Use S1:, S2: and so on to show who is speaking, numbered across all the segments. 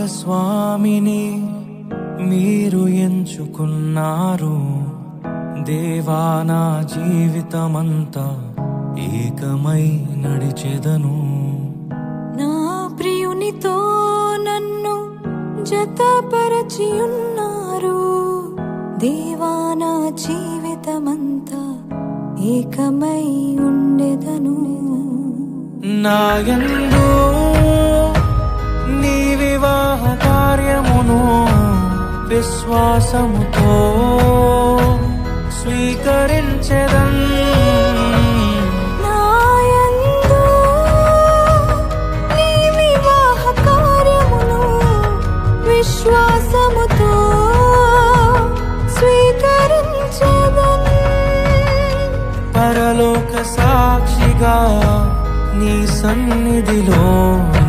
S1: భాగస్వామిని మీరు ఎంచుకున్నారు. దేవా నా జీవితమంతా ఏకమై నడిచెదను.
S2: నా ప్రియునితో నన్ను జతపరచి ఉన్నారు దేవా నా జీవితమంతా ఏకమై ఉండెదను.
S1: నాయందు వివాహ కార్యమును విశ్వాసముతో స్వీకరించెదన్.
S2: స్వీకరించదన్.
S1: పరలోక సాక్షిగా నీ సన్నిధిలో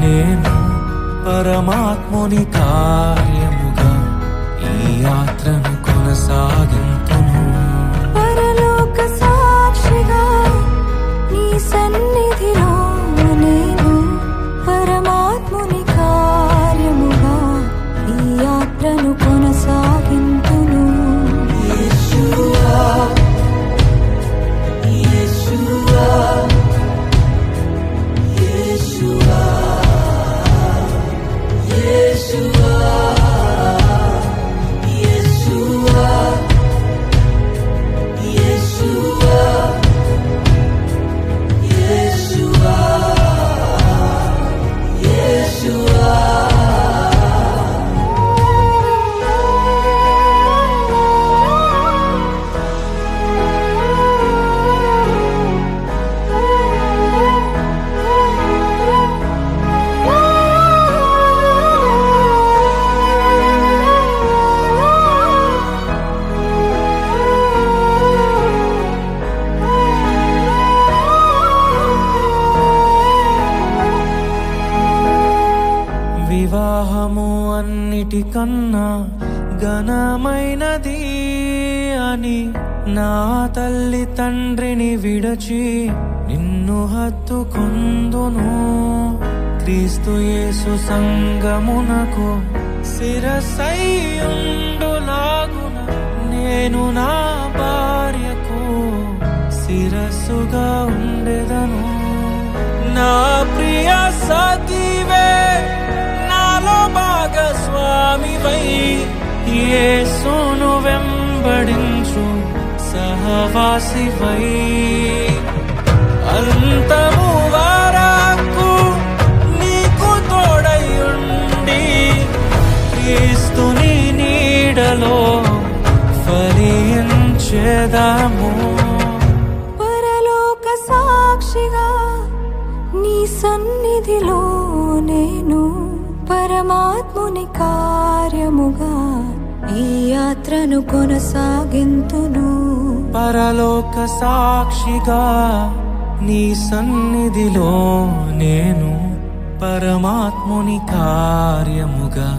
S1: నేను పరమాత్ముని కార్యముగా ఈ యాత్రను కొనసాగింతును వివాహము అన్నిటికన్నా ఘనమైనది అని నా తల్లి తండ్రిని విడచి నిన్ను హత్తుకొందును. క్రీస్తు యేసు సంగమునకు శిరసైయుండులాగున నేను నా భార్యకు శిరస్సుగా ఉండెదను. నా ప్రియ సత్ స్వామివై ఏ సోను వెంబడించు సహవాసివై. అంతము వారాకు నీకు తోడయుండి క్రీస్తుని నీడలో ఫలించేదాము.
S2: పరలోక సాక్షిగా నీ సన్నిధిలో నేను పరమాత్ముని కార్యముగా ఈ యాత్రను కొనసాగింతును.
S1: పరలోక సాక్షిగా నీ సన్నిధిలో నేను పరమాత్ముని కార్యముగా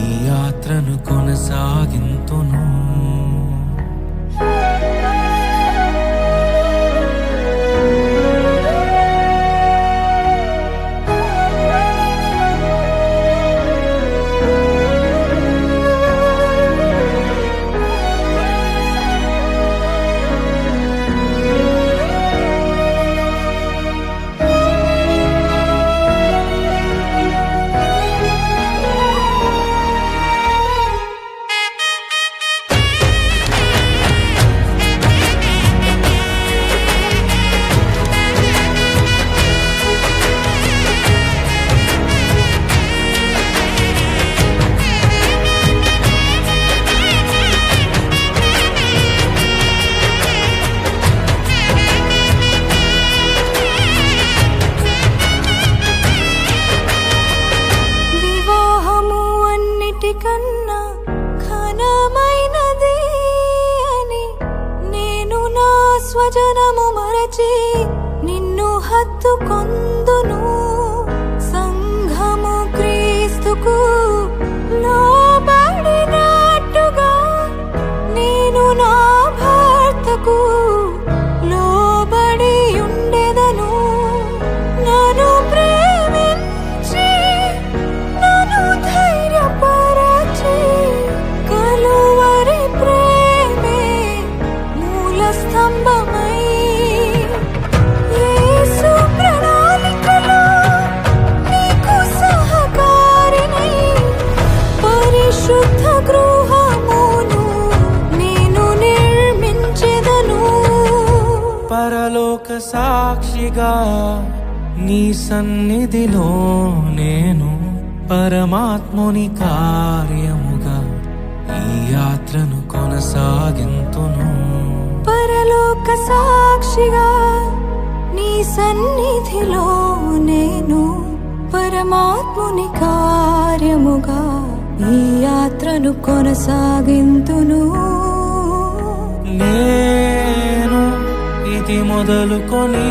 S1: ఈ యాత్రను కొనసాగింతును.
S2: స్వజనము మరచి నిన్ను హత్తుకొందును నీ
S1: సన్నిధిలో నేను పరమాత్ముని కార్యముగా ఈ యాత్రను కొనసాగింతును.
S2: పరలోక సాక్షిగా నీ సన్నిధిలో నేను పరమాత్ముని కార్యముగా ఈ యాత్రను కొనసాగింతును.
S1: నేను ఇది మొదలుకొని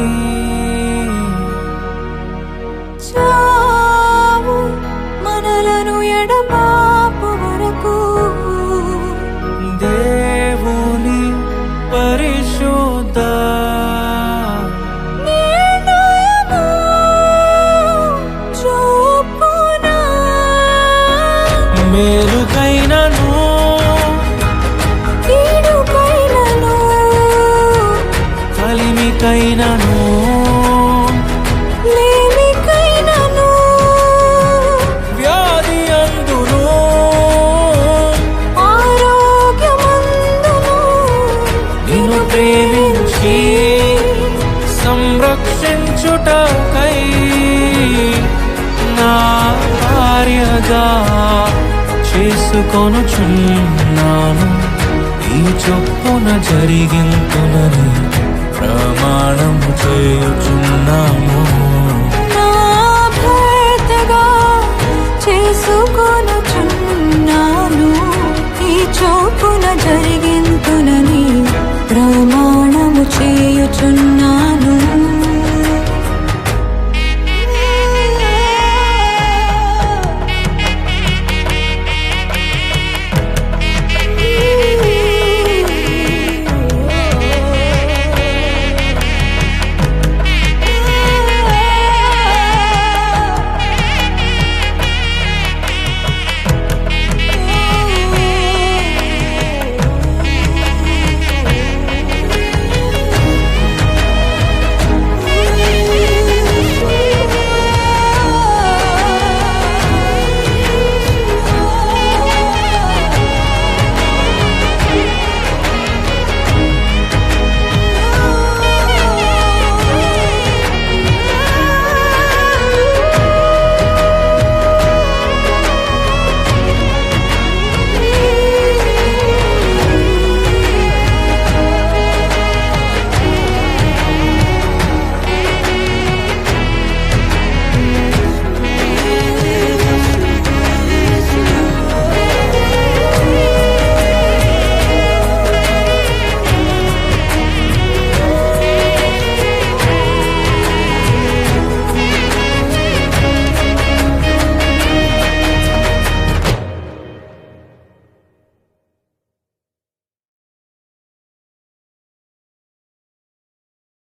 S2: ఎడబాపు వరకు.
S1: దేవుని పరిశుద్ధ మేలుకైనను కలిమికైనను. సేవించి సంరక్షించుటకై నా కార్యగా చేసుకొనుచున్నాను ఈ చొప్పున జరిగింతునని
S2: ప్రమాణం చేయుచున్నాను